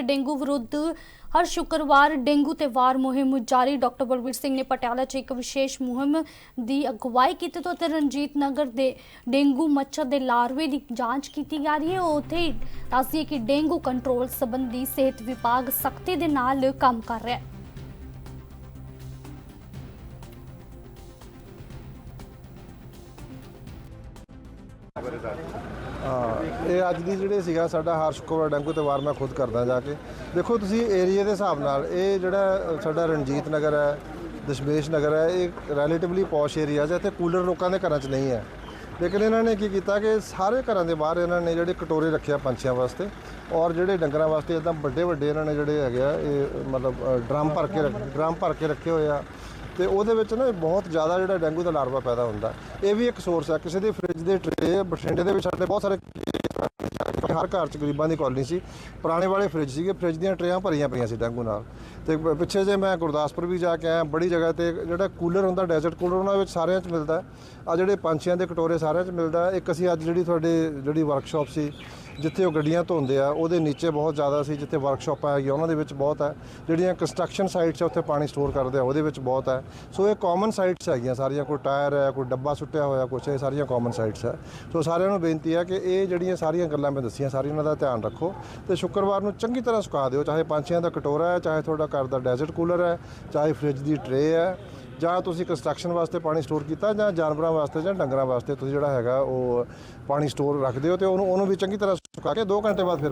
Dengue ਵਿਰੁੱਧ ਹਰ ਸ਼ੁੱਕਰਵਾਰ dengue ਤੇ ਵਾਰ ਮੁਹਿੰਮ ਜਾਰੀ। ਡਾਕਟਰ ਬਲਬੀਰ ਸਿੰਘ ਨੇ ਪਟਿਆਲਾ 'ਚ ਇੱਕ ਵਿਸ਼ੇਸ਼ ਮੁਹਿੰਮ ਦੀ ਅਗਵਾਈ ਕੀਤੀ ਤੋਂ ਤੇ ਰਣਜੀਤ ਨਗਰ ਦੇ ਡੇਂਗੂ ਮੱਛਰ ਦੇ ਲਾਰਵੇ ਦੀ ਜਾਂਚ ਕੀਤੀ ਜਾ ਰਹੀ ਹੈ। ਉੱਥੇ ਹੀ ਦੱਸਦੀਏ ਕਿ ਡੇਂਗੂ ਕੰਟਰੋਲ ਸੰਬੰਧੀ ਸਿਹਤ ਵਿਭਾਗ ਸਖਤੀ ਦੇ ਨਾਲ ਕੰਮ ਕਰ ਰਿਹਾ ਹੈ। ਹਾਂ, ਇਹ ਅੱਜ ਦੀ ਜਿਹੜੇ ਸੀਗਾ ਸਾਡਾ ਹਰ ਡੈਂਗੂ ਤੇ ਵਾਰ ਮੈਂ ਖੁਦ ਕਰਦਾ ਜਾ ਕੇ। ਦੇਖੋ ਤੁਸੀਂ ਏਰੀਆ ਦੇ ਹਿਸਾਬ ਨਾਲ, ਇਹ ਜਿਹੜਾ ਸਾਡਾ ਰਣਜੀਤ ਨਗਰ ਹੈ, ਦਸ਼ਮੇਸ਼ ਨਗਰ ਹੈ, ਇਹ ਰਿਲੇਟਿਵਲੀ ਪੌਸ਼ ਏਰੀਆ ਹੈ, ਇੱਥੇ ਕੂਲਰ ਲੋਕਾਂ ਦੇ ਘਰਾਂ 'ਚ ਨਹੀਂ ਹੈ। ਲੇਕਿਨ ਇਹਨਾਂ ਨੇ ਕੀ ਕੀਤਾ ਕਿ ਸਾਰੇ ਘਰਾਂ ਦੇ ਬਾਹਰ ਇਹਨਾਂ ਨੇ ਜਿਹੜੇ ਕਟੋਰੇ ਰੱਖਿਆ ਪੰਛੀਆਂ ਵਾਸਤੇ, ਔਰ ਜਿਹੜੇ ਡੰਗਰਾਂ ਵਾਸਤੇ ਇਦਾਂ ਵੱਡੇ ਵੱਡੇ ਇਹਨਾਂ ਨੇ ਜਿਹੜੇ ਹੈਗੇ ਆ, ਇਹ ਮਤਲਬ ਡਰਮ ਭਰ ਕੇ ਰੱਖ- ਡਰਮ ਭਰ ਕੇ ਰੱਖੇ ਹੋਏ ਆ। ਤੇ ਉਹਦੇ ਵਿੱਚ ਨਾ ਬਹੁਤ ਜ਼ਿਆਦਾ ਜਿਹੜਾ ਡੈਂਗੂ ਦਾ ਲਾਰਵਾ ਪੈਦਾ ਹੁੰਦਾ। ਇਹ ਵੀ ਇੱਕ ਸੋਰਸ ਹੈ ਕਿਸੇ ਦੀ ਫ੍ਰਿਜ ਦੇ ਟਰੇ ਬਠਿੰਡੇ ਦੇ ਵਿੱਚ ਸਾਡੇ ਬਹੁਤ ਸਾਰੇ ਹਰ ਘਰ ਚ ਗਰੀਬਾਂ ਦੀ ਕਾਲਨੀ ਸੀ। ਪੁਰਾਣੇ ਵਾਲੇ ਫ੍ਰਿਜ ਸੀਗੇ। ਫ੍ਰਿਜ ਦੀਆਂ ਟਰੇਆਂ ਭਰੀਆਂ ਪਈਆਂ ਸੀ ਡੈਂਗੂ ਨਾਲ। ਤੇ ਪਿੱਛੇ ਜੇ ਮੈਂ ਗੁਰਦਾਸਪੁਰ ਵੀ ਜਾ ਕੇ ਆਇਆ, ਬੜੀ ਜਗ੍ਹਾ ਤੇ ਜਿਹੜਾ ਕੂਲਰ ਹੁੰਦਾ ਡੈਜ਼ਰਟ ਕੂਲਰ ਉਹਨਾਂ ਵਿੱਚ ਸਾਰਿਆਂ 'ਚ ਮਿਲਦਾ। ਆ ਜਿਹੜੇ ਪੰਛੀਆਂ ਦੇ ਕਟੋਰੇ ਸਾਰਿਆਂ 'ਚ ਮਿਲਦਾ। ਇੱਕ ਅਸੀਂ ਅੱਜ ਜਿਹੜੀ ਤੁਹਾਡੇ, ਜਿਹੜੀ ਵਰਕਸ਼ਾਪ ਸੀ ਜਿੱਥੇ ਉਹ ਗੱਡੀਆਂ ਧੋਂਦੇ ਆ, ਉਹਦੇ ਨੀਚੇ ਬਹੁਤ ਜ਼ਿਆਦਾ ਸੀ, ਜਿੱਥੇ ਵਰਕਸ਼ਾਪਾਂ ਹੈਗੀਆਂ ਉਹਨਾਂ ਦੇ ਵਿੱਚ ਬਹੁਤ ਹੈ ਜਿਹੜੀਆਂ ਕੰਸਟਰਕਸ਼ਨ ਸਾਈਟਸ ਆ, ਉੱਥੇ ਪਾਣੀ ਸਟੋਰ ਕਰਦੇ ਆ, ਉਹਦੇ ਵਿੱਚ ਬਹੁਤ ਹੈ ਸੋ ਇਹ ਕਾਮਨ ਸਾਈਟਸ ਹੈਗੀਆਂ, ਸਾਰੀਆਂ, ਕੋਈ ਟਾਇਰ ਹੈ ਕੋਈ ਡੱਬਾ ਸੁੱਟਿਆ ਹੋਇਆ, ਕੁਛ, ਇਹ ਸਾਰੀਆਂ ਕਾਮਨ ਸਾਈਟਸ ਹੈ ਸੋ ਸਾਰਿਆਂ ਨੂੰ ਬੇਨਤੀ ਹੈ ਕਿ ਇਹ ਜਿਹੜੀਆਂ ਸਾਰੀਆਂ ਗੱਲਾਂ ਮੈਂ ਦੱਸੀਆਂ ਸਾਰੀਆਂ ਉਹਨਾਂ ਦਾ ਧਿਆਨ ਰੱਖੋ ਤੇ ਸ਼ੁੱਕਰਵਾਰ ਨੂੰ ਚੰਗੀ ਤਰ੍ਹਾਂ ਸੁਕਾ ਦਿਓ, ਚਾਹੇ ਪੰਛੀਆਂ ਦਾ ਕਟੋਰਾ ਹੈ ਚਾਹੇ ਤੁਹਾਡਾ ਘਰ ਦਾ ਡੈਜ਼ਰਟ ਕੂਲਰ ਹੈ ਚਾਹੇ ਫ੍ਰਿਜ ਦੀ ਟਰੇ ਹੈ ਜਾਂ ਤੁਸੀਂ ਕੰਸਟਰਕਸ਼ਨ ਵਾਸਤੇ ਪਾਣੀ ਸਟੋਰ ਕੀਤਾ ਜਾਂ ਜਾਨਵਰਾਂ ਵਾਸਤੇ ਜਾਂ ਡੰਗਰਾਂ ਵਾਸਤੇ, ਤੁਸੀਂ ਜਿਹੜਾ ਹੈਗਾ ਉਹ ਪਾਣੀ ਸਟੋਰ ਰੱਖਦੇ ਹੋ ਤੇ ਉਹਨੂੰ ਉਹਨੂੰ ਵੀ ਚੰਗੀ ਤਰ੍ਹਾਂ ਸੁਕਾ ਕੇ 2 ਘੰਟੇ ਬਾਅਦ ਫਿਰ